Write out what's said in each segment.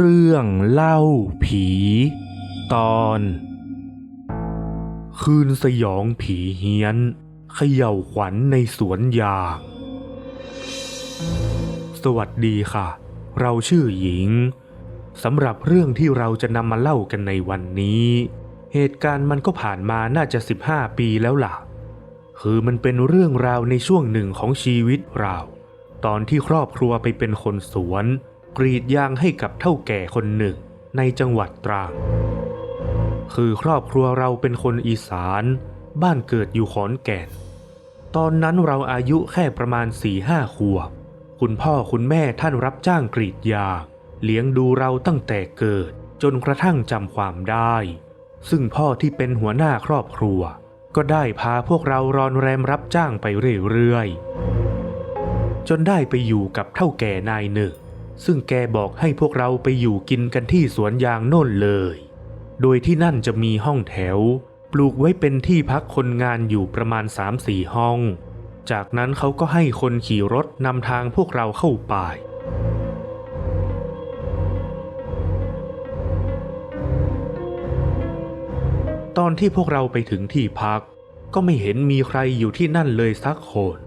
เรื่องเล่าผี ตอน คืนสยองผีเฮี้ยนเขย่าขวัญในสวนยาง สวัสดีค่ะ เราชื่อหญิงสำหรับเรื่องที่เราจะนำมาเล่ากันในวันนี้ เหตุการณ์มันก็ผ่านมาน่าจะ 15 ปีแล้วล่ะ คือมันเป็นเรื่องราวในช่วงหนึ่งของชีวิตเรา ตอนที่ครอบครัวไปเป็นคนสวน กรีดยางให้กับเท่าแก่คนหนึ่งในจังหวัดตรังคือครอบครัวเราเป็นคนอีสาน บ้านเกิดอยู่ขอนแก่น ตอนนั้นเราอายุแค่ประมาณสี่ห้าขวบ คุณพ่อคุณแม่ท่านรับจ้างกรีดยางเลี้ยงดูเราตั้งแต่เกิดจนกระทั่งจำความได้ ซึ่งพ่อที่เป็นหัวหน้าครอบครัว ก็ได้พาพวกเรารอนแรมรับจ้างไปเรื่อยๆ จนได้ไปอยู่กับเท่าแก่นายหนึ่ง ซึ่งแกบอกให้พวกเราไปอยู่กินกันที่สวนยางโน่นเลย โดยที่นั่นจะมีห้องแถว ปลูกไว้เป็นที่พักคนงานอยู่ประมาณ 3-4 ห้อง จากนั้นเขาก็ให้คนขี่รถนำทางพวกเราเข้าไปตอนที่พวกเราไปถึงที่พัก ก็ไม่เห็นมีใครอยู่ที่นั่นเลยสักคน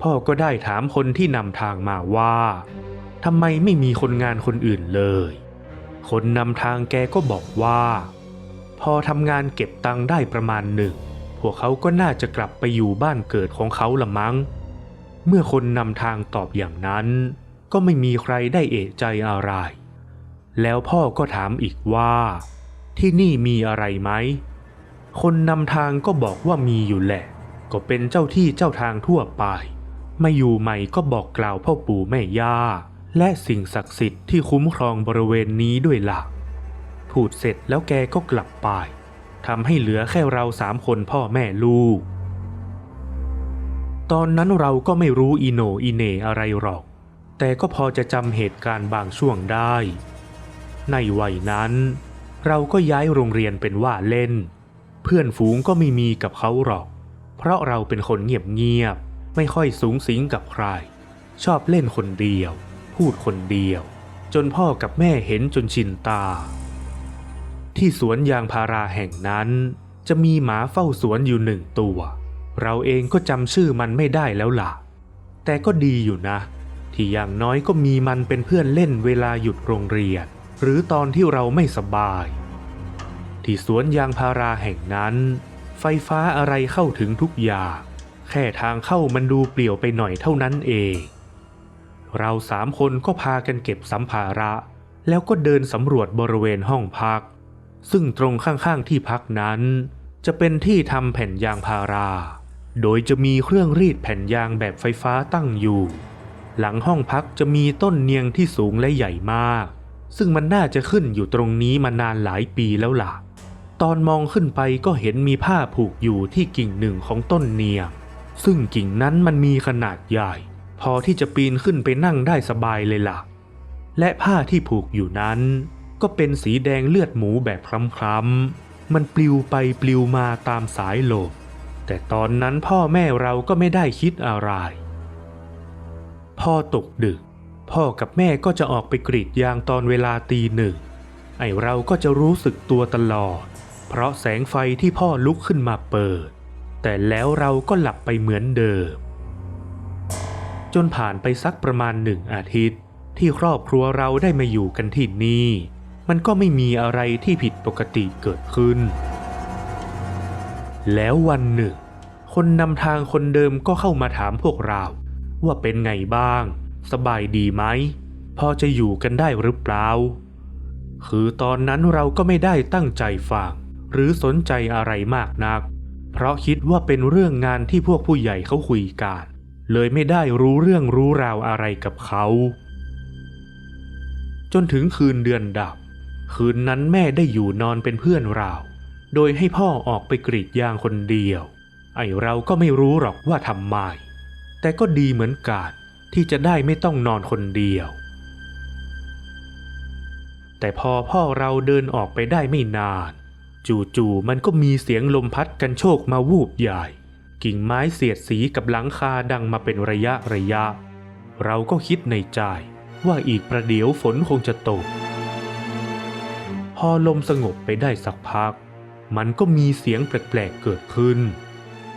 พ่อก็ได้ถามคนที่นำทางมาว่า ทำไมไม่มีคนงานคนอื่นเลย คนนำทางแกก็บอกว่า พอทำงานเก็บตังค์ได้ประมาณหนึ่ง พวกเขาก็น่าจะกลับไปอยู่บ้านเกิดของเขาละมั้ง เมื่อคนนำทางตอบอย่างนั้น ก็ไม่มีใครได้เอะใจอะไร แล้วพ่อก็ถามอีกว่า ที่นี่มีอะไรไหม คนนำทางก็บอกว่ามีอยู่แหละ ก็เป็นเจ้าที่เจ้าทางทั่วไป ไมาอยู่ใหม่ก็บอกกล่าวพ่อปู่แม่ย่า และสิ่งศักดิ์สิทธิ์ที่คุ้มครองบริเวณนี้ด้วยล่ะพูดเสร็จแล้วแกก็กลับไปทำให้เหลือแค่เราสามคนพ่อแม่ลูก ตอนนั้นเราก็ไม่รู้อีโนอีเนอะไรหรอก แต่ก็พอจะจำเหตุการณ์บางช่วงได้ ในวัยนั้น เราก็ย้ายโรงเรียนเป็นว่าเล่น เพื่อนฝูงก็ไม่มีกับเขาหรอก เพราะเราเป็นคนเงียบๆไม่ค่อยสูงสิงกับใคร ชอบเล่นคนเดียว พูดคนเดียว จนพ่อกับแม่เห็นจนชินตา ที่สวนยางพาราแห่งนั้น จะมีหมาเฝ้าสวนอยู่หนึ่งตัว เราเองก็จำชื่อมันไม่ได้แล้วล่ะ แต่ก็ดีอยู่นะ ที่อย่างน้อยก็มีมันเป็นเพื่อนเล่นเวลาหยุดโรงเรียน หรือตอนที่เราไม่สบาย ที่สวนยางพาราแห่งนั้น ไฟฟ้าอะไรเข้าถึงทุกอย่างแค่ทางเข้ามันดูเปลี่ยวไปหน่อยเท่านั้นเอง เราสามคนก็พากันเก็บสัมภาระ แล้วก็เดินสำรวจบริเวณห้องพัก ซึ่งตรงข้างๆที่พักนั้น จะเป็นที่ทำแผ่นยางพารา โดยจะมีเครื่องรีดแผ่นยางแบบไฟฟ้าตั้งอยู่ หลังห้องพักจะมีต้นเนียงที่สูงและใหญ่มาก ซึ่งมันน่าจะขึ้นอยู่ตรงนี้มานานหลายปีแล้วล่ะ ตอนมองขึ้นไปก็เห็นมีผ้าผูกอยู่ที่กิ่งหนึ่งของต้นเนียง ซึ่งกิ่งนั้นมันมีขนาดใหญ่ พอที่จะปีนขึ้นไปนั่งได้สบายเลยล่ะ และผ้าที่ผูกอยู่นั้น ก็เป็นสีแดงเลือดหมูแบบคล้ำๆมันปลิวไปปลิวมาตามสายลมแต่ตอนนั้นพ่อแม่เราก็ไม่ได้คิดอะไร พอตกดึก พ่อกับแม่ก็จะออกไปกรีดยางตอนเวลาตีหนึ่ง ไอเราก็จะรู้สึกตัวตลอด เพราะแสงไฟที่พ่อลุกขึ้นมาเปิด แต่แล้วเราก็หลับไปเหมือนเดิม จนผ่านไปสักประมาณหนึ่งอาทิตย์ ที่ครอบครัวเราได้มาอยู่กันที่นี่ มันก็ไม่มีอะไรที่ผิดปกติเกิดขึ้น แล้ววันหนึ่ง คนนำทางคนเดิมก็เข้ามาถามพวกเรา ว่าเป็นไงบ้าง สบายดีไหม พอจะอยู่กันได้หรือเปล่า คือตอนนั้นเราก็ไม่ได้ตั้งใจฟังหรือสนใจอะไรมากนัก เพราะคิดว่าเป็นเรื่องงานที่พวกผู้ใหญ่เขาคุยกัน เลยไม่ได้รู้เรื่องรู้ราวอะไรกับเขา จนถึงคืนเดือนดับ คืนนั้นแม่ได้อยู่นอนเป็นเพื่อนเรา โดยให้พ่อออกไปกรีดยางคนเดียว ไอเราก็ไม่รู้หรอกว่าทำไม แต่ก็ดีเหมือนกันที่จะได้ไม่ต้องนอนคนเดียว แต่พอพ่อเราเดินออกไปได้ไม่นาน จู่ๆมันก็มีเสียงลมพัดกันโชกมาวูบใหญ่ กิ่งไม้เสียดสีกับหลังคาดังมาเป็นระยะระยะ เราก็คิดในใจว่าอีกประเดี๋ยวฝนคงจะตก พอลมสงบไปได้สักพัก มันก็มีเสียงแปลกๆเกิดขึ้น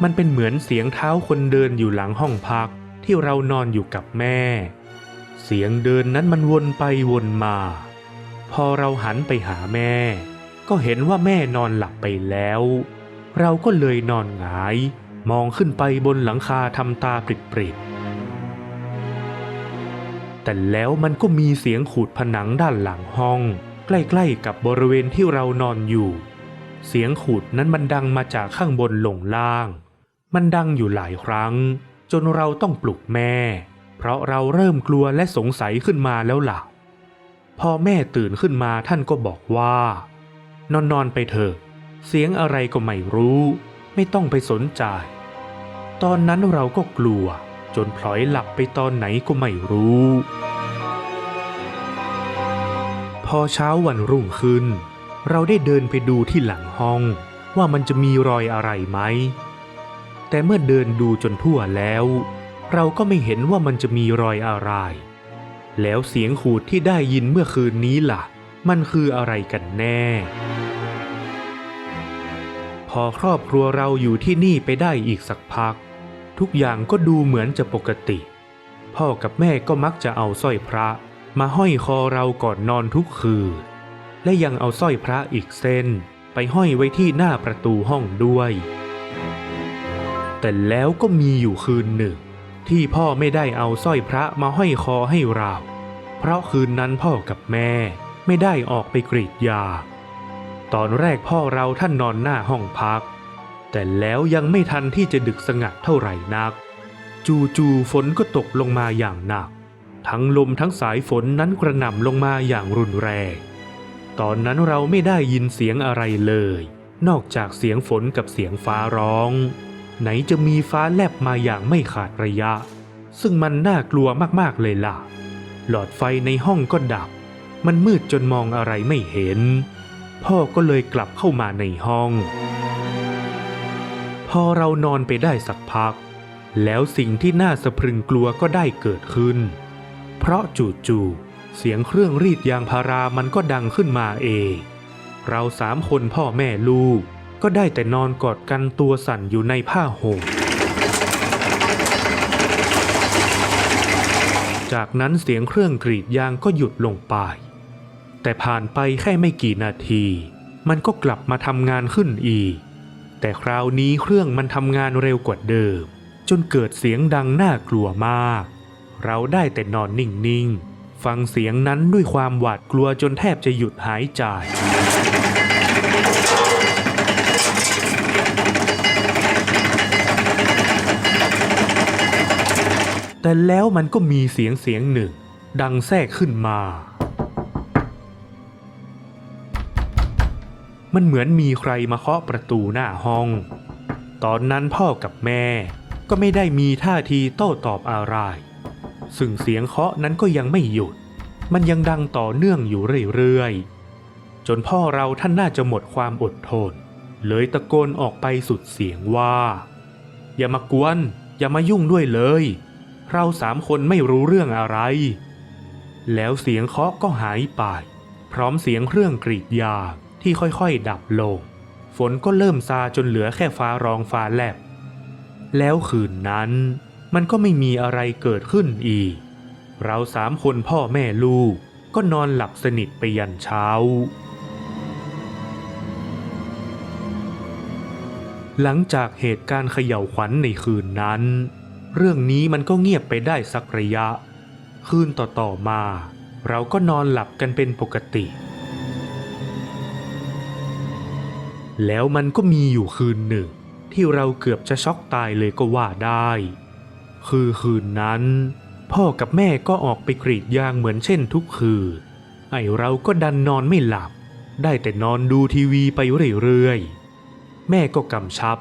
มันเป็นเหมือนเสียงเท้าคนเดินอยู่หลังห้องพักที่เรานอนอยู่กับแม่ เสียงเดินนั้นมันวนไปวนมา พอเราหันไปหาแม่ ก็เห็นว่าแม่นอนหลับไปแล้ว เราก็เลยนอนหงาย มองขึ้นไปบนหลังคาทำตาปริบๆ แต่แล้วมันก็มีเสียงขูดผนังด้านหลังห้อง ใกล้ๆกับบริเวณที่เรานอนอยู่ เสียงขูดนั้นมันดังมาจากข้างบนลงล่าง มันดังอยู่หลายครั้ง จนเราต้องปลุกแม่ เพราะเราเริ่มกลัวและสงสัยขึ้นมาแล้วล่ะ พอแม่ตื่นขึ้นมาท่านก็บอกว่า นอนนอนๆไปเถอะ เสียงอะไรก็ไม่รู้ ไม่ต้องไปสนใจ ตอนนั้นเราก็กลัว จนพลอยหลับไปตอนไหนก็ไม่รู้ พอเช้าวันรุ่งขึ้น เราได้เดินไปดูที่หลังห้อง ว่ามันจะมีรอยอะไรไหม แต่เมื่อเดินดูจนทั่วแล้ว เราก็ไม่เห็นว่ามันจะมีรอยอะไร แล้วเสียงขูดที่ได้ยินเมื่อคืนนี้ล่ะ มันคืออะไรกันแน่ พอครอบครัวเราอยู่ที่นี่ไปได้อีกสักพัก ทุกอย่างก็ดูเหมือนจะปกติ พ่อกับแม่ก็มักจะเอาสร้อยพระ มาห้อยคอเราก่อนนอนทุกคืนและยังเอาสร้อยพระอีกเส้น ไปห้อยไว้ที่หน้าประตูห้องด้วย แต่แล้วก็มีอยู่คืนหนึ่ง ที่พ่อไม่ได้เอาสร้อยพระมาห้อยคอให้เรา เพราะคืนนั้นพ่อกับแม่ไม่ได้ออกไปกรีดยาง ตอนแรกพ่อเราท่านนอนหน้าห้องพัก แต่แล้วยังไม่ทันที่จะดึกสงัดเท่าไหร่นัก จู่ๆฝนก็ตกลงมาอย่างหนัก ทั้งลมทั้งสายฝนนั้นกระหน่ำลงมาอย่างรุนแรง ตอนนั้นเราไม่ได้ยินเสียงอะไรเลย นอกจากเสียงฝนกับเสียงฟ้าร้อง ไหนจะมีฟ้าแลบมาอย่างไม่ขาดระยะ ซึ่งมันน่ากลัวมากๆเลยล่ะ หลอดไฟในห้องก็ดับ มันมืดจนมองอะไรไม่เห็น พ่อก็เลยกลับเข้ามาในห้อง พอเรานอนไปได้สักพัก แล้วสิ่งที่น่าสะพรึงกลัวก็ได้เกิดขึ้น เพราะจู่ๆเสียงเครื่องรีดยางพารามันก็ดังขึ้นมาเอง เราสามคนพ่อแม่ลูก ก็ได้แต่นอนกอดกันตัวสั่นอยู่ในผ้าห่มจากนั้นเสียงเครื่องกรีดยางก็หยุดลงไป แต่ผ่านไปแค่ไม่กี่นาที มันก็กลับมาทำงานขึ้นอีก แต่คราวนี้เครื่องมันทำงานเร็วกว่าเดิม จนเกิดเสียงดังน่ากลัวมาก เราได้แต่นอนนิ่งๆ ฟังเสียงนั้นด้วยความหวาดกลัวจนแทบจะหยุดหายใจแต่แล้วมันก็มีเสียงเสียงหนึ่ง ดังแทรกขึ้นมา มันเหมือนมีใครมาเคาะประตูหน้าห้อง ตอนนั้นพ่อกับแม่ก็ไม่ได้มีท่าทีโต้ตอบอะไร ซึ่งเสียงเคาะนั้นก็ยังไม่หยุด มันยังดังต่อเนื่องอยู่เรื่อยๆ จนพ่อเราท่านน่าจะหมดความอดทน เลยตะโกนออกไปสุดเสียงว่า อย่ามากวน อย่ามายุ่งด้วยเลย เราสามคนไม่รู้เรื่องอะไร แล้วเสียงเคาะก็หายไป พร้อมเสียงเครื่องกรีดยาง ที่ค่อยๆ ดับลง ฝนก็เริ่มซาจนเหลือแค่ฟ้าร้องฟ้าแลบ แล้วคืนนั้นมันก็ไม่มีอะไรเกิดขึ้นอีก เราสามคนพ่อแม่ลูกก็นอนหลับสนิทไปยันเช้า หลังจากเหตุการณ์เขย่าวขวัญในคืนนั้น เรื่องนี้มันก็เงียบไปได้สักระยะ คืนต่อๆมา เราก็นอนหลับกันเป็นปกติ แล้วมันก็มีอยู่คืนหนึ่ง ที่เราเกือบจะช็อกตายเลยก็ว่าได้ คือคืนนั้น พ่อกับแม่ก็ออกไปกรีดยางเหมือนเช่นทุกคืน ไอเราก็ดันนอนไม่หลับ ได้แต่นอนดูทีวีไปเรื่อยๆ แม่ก็กำชับ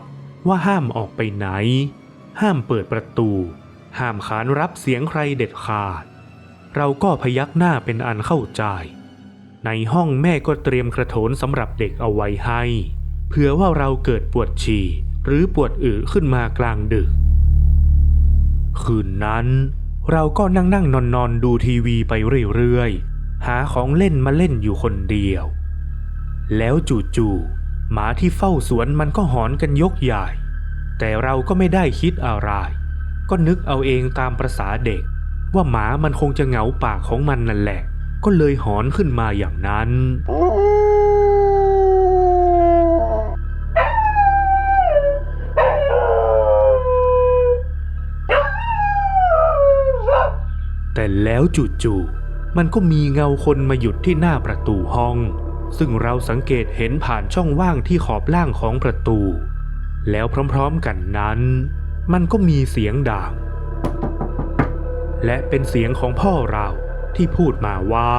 ว่าห้ามออกไปไหน ห้ามเปิดประตู ห้ามขานรับเสียงใครเด็ดขาด เราก็พยักหน้าเป็นอันเข้าใจ ในห้องแม่ก็เตรียมกระโถนสำหรับเด็กเอาไว้ให้ เผื่อว่าเราเกิดปวดฉี่หรือปวดอึขึ้นมากลางดึก คืนนั้น เราก็นั่งนั่งนอนนอนดูทีวีไปเรื่อยๆ หาของเล่นมาเล่นอยู่คนเดียว แล้วจู่ๆหมาที่เฝ้าสวนมันก็หอนกันยกใหญ่ แต่เราก็ไม่ได้คิดอะไร ก็นึกเอาเองตามประษาเด็ก ว่าหมามันคงจะเหงาปากของมันนั่นแหละ ก็เลยหอนขึ้นมาอย่างนั้น แต่แล้วจู่ๆมันก็มีเงาคนมาหยุดที่หน้าประตูห้อง ซึ่งเราสังเกตเห็นผ่านช่องว่างที่ขอบล่างของประตู แล้วพร้อมๆกันนั้น มันก็มีเสียงด่างและเป็นเสียงของพ่อเราที่พูดมาว่า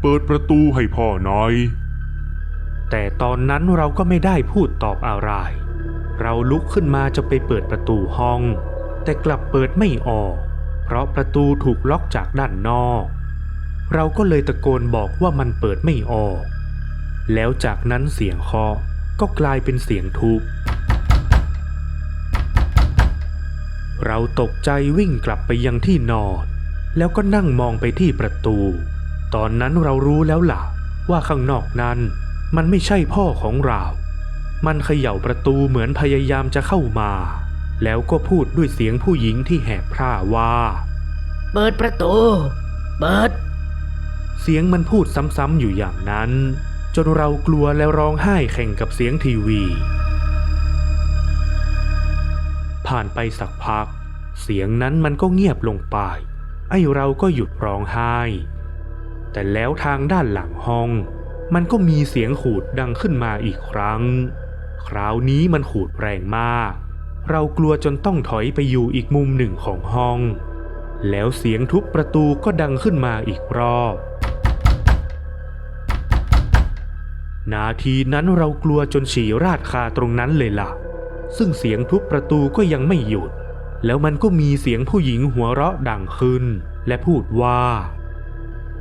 เปิดประตูให้พ่อหน่อย แต่ตอนนั้นเราก็ไม่ได้พูดตอบอะไร เราลุกขึ้นมาจะไปเปิดประตูห้อง แต่กลับเปิดไม่ออก เพราะประตูถูกล็อกจากด้านนอก เราก็เลยตะโกนบอกว่ามันเปิดไม่ออก แล้วจากนั้นเสียงเคาะก็กลายเป็นเสียงทุบ เราตกใจวิ่งกลับไปยังที่นอน แล้วก็นั่งมองไปที่ประตู ตอนนั้นเรารู้แล้วล่ะ ว่าข้างนอกนั้น มันไม่ใช่พ่อของเรา มันเขย่าประตูเหมือนพยายามจะเข้ามา แล้วก็พูดด้วยเสียงผู้หญิงที่แหบพร่าว่า เปิดประตู เปิด เสียงมันพูดซ้ำๆอยู่อย่างนั้น จนเรากลัวแล้วร้องไห้แข่งกับเสียงทีวี ผ่านไปสักพัก เสียงนั้นมันก็เงียบลงไป ไอ้เราก็หยุดร้องไห้ แต่แล้วทางด้านหลังห้อง มันก็มีเสียงขูดดังขึ้นมาอีกครั้ง คราวนี้มันขูดแรงมาก เรากลัวจนต้องถอยไปอยู่อีกมุมหนึ่งของห้อง แล้วเสียงทุบประตูก็ดังขึ้นมาอีกรอบ นาทีนั้นเรากลัวจนฉี่ราดคาตรงนั้นเลยล่ะ ซึ่งเสียงทุบประตูก็ยังไม่หยุด แล้วมันก็มีเสียงผู้หญิงหัวเราะดังขึ้น และพูดว่า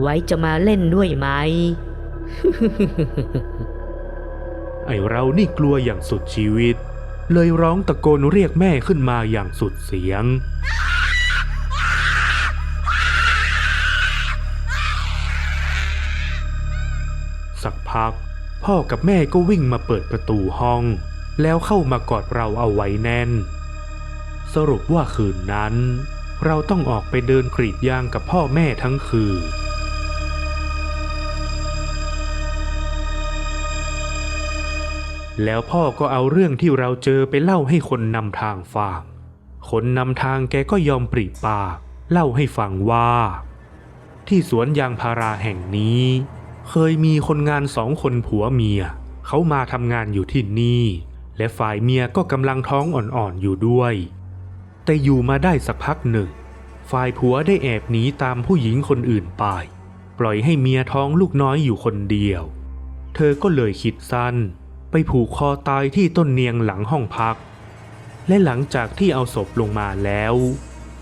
ไว้จะมาเล่นด้วยไหม ไอเรานี่กลัวอย่างสุดชีวิต เลยร้องตะโกนเรียกแม่ขึ้นมาอย่างสุดเสียง สักพัก พ่อกับแม่ก็วิ่งมาเปิดประตูห้อง แล้วเข้ามากอดเราเอาไว้แน่น สรุปว่าคืนนั้น เราต้องออกไปเดินกรีดยางกับพ่อแม่ทั้งคืน แล้วพ่อก็เอาเรื่องที่เราเจอไปเล่าให้คนนำทางฟัง คนนำทางแกก็ยอมปริปาก เล่าให้ฟังว่า ที่สวนยางพาราแห่งนี้ เคยมีคนงานสองคนผัวเมีย เขามาทำงานอยู่ที่นี่ และฝ่ายเมียก็กำลังท้องอ่อนๆอยู่ด้วย แต่อยู่มาได้สักพักหนึ่ง ฝ่ายผัวได้แอบหนีตามผู้หญิงคนอื่นไป ปล่อยให้เมียท้องลูกน้อยอยู่คนเดียว เธอก็เลยคิดสั้น ไปผูกคอตายที่ต้นเนียงหลังห้องพัก และหลังจากที่เอาศพลงมาแล้ว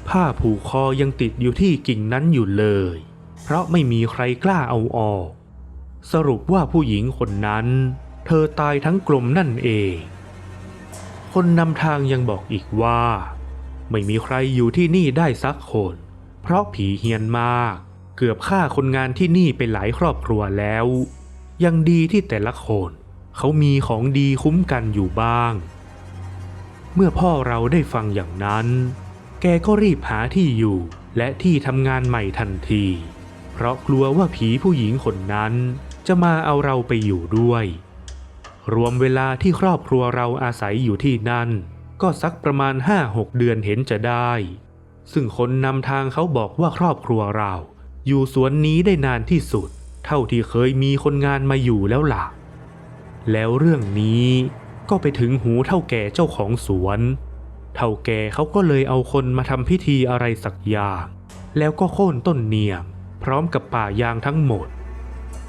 ผ้าผูกคอยังติดอยู่ที่กิ่งนั้นอยู่เลย เพราะไม่มีใครกล้าเอาออก สรุปว่าผู้หญิงคนนั้น เธอตายทั้งกลมนั่นเอง คนนำทางยังบอกอีกว่า ไม่มีใครอยู่ที่นี่ได้สักคน เพราะผีเฮียนมากเกือบฆ่าคนงานที่นี่ไปหลายครอบครัวแล้ว ยังดีที่แต่ละคน เขามีของดีคุ้มกันอยู่บ้าง เมื่อพ่อเราได้ฟังอย่างนั้น แกก็รีบหาที่อยู่และที่ทำงานใหม่ทันที เพราะกลัวว่าผีผู้หญิงคนนั้นจะมาเอาเราไปอยู่ด้วย รวมเวลาที่ครอบครัวเราอาศัยอยู่ที่นั่น ก็สักประมาณห้าหกเดือนเห็นจะได้ ซึ่งคนนำทางเขาบอกว่าครอบครัวเรา อยู่สวนนี้ได้นานที่สุด เท่าที่เคยมีคนงานมาอยู่แล้วหล่ะ แล้วเรื่องนี้ก็ไปถึงหูเท่าแก่เจ้าของสวน เท่าแก่เขาก็เลยเอาคนมาทำพิธีอะไรสักอย่างแล้วก็โค่นต้นเนียง พร้อมกับป่ายางทั้งหมด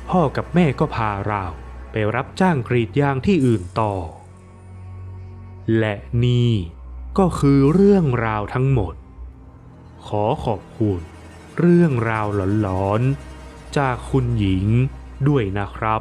พ่อกับแม่ก็พาเราไปรับจ้างกรีดยางที่อื่นต่อ และนี่ก็คือเรื่องราวทั้งหมด ขอขอบคุณ เรื่องราวหลอนๆ จากคุณหญิงด้วยนะครับ